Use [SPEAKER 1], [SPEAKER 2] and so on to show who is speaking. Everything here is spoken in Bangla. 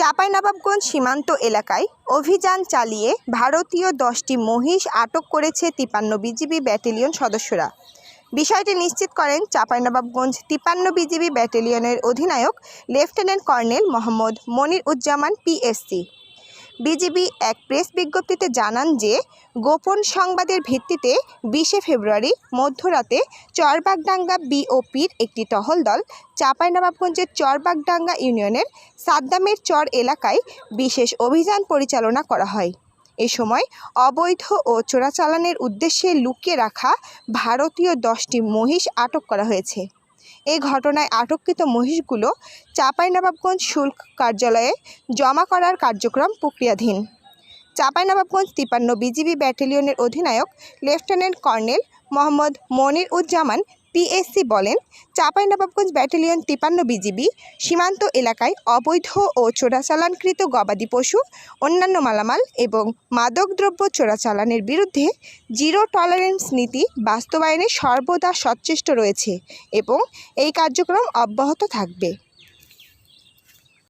[SPEAKER 1] চাঁপাইনবাবগঞ্জ সীমান্ত এলাকায় অভিযান চালিয়ে ভারতীয় দশটি মহিষ আটক করেছে তিপান্ন বিজিবি ব্যাটালিয়ন সদস্যরা। বিষয়টি নিশ্চিত করেন চাঁপাইনবাবগঞ্জ তিপান্ন বিজিবি ব্যাটালিয়নের অধিনায়ক lieutenant colonel Mohammad Monir Uzzaman PSC. BGB এক প্রেস বিজ্ঞপ্তিতে জানান যে, গোপন সংবাদের ভিত্তিতে বিশে ফেব্রুয়ারি মধ্যরাতে চরবাগডাঙ্গা বিওপির একটি টহল দল চাঁপাইনবাবগঞ্জের চরবাগডাঙ্গা ইউনিয়নের সাদ্দামের চর এলাকায় বিশেষ অভিযান পরিচালনা করা হয়। এ সময় অবৈধ ও চোরাচালানের উদ্দেশ্যে লুকিয়ে রাখা ভারতীয় দশটি মহিষ আটক করা হয়েছে। এই ঘটনায় আটককৃত মহিষগুলো চাঁপাইনবাবগঞ্জ শুল্ক কার্যালয়ে জমা করার কার্যক্রম প্রক্রিয়াধীন। চাঁপাইনবাবগঞ্জ তিপান্ন বিজিবি ব্যাটালিয়নের অধিনায়ক lieutenant colonel Mohammad Monir Uzzaman PSC বলেন, চাঁপাইনবাবগঞ্জ ব্যাটালিয়ন তিপান্ন বিজিবি, সীমান্ত এলাকায় অবৈধ ও চোরাচালানকৃত গবাদি পশু, অন্যান্য মালামাল এবং মাদকদ্রব্য চোরাচালানের বিরুদ্ধে জিরো টলারেন্স নীতি বাস্তবায়নে সর্বদা সচেষ্ট রয়েছে এবং এই কার্যক্রম অব্যাহত থাকবে।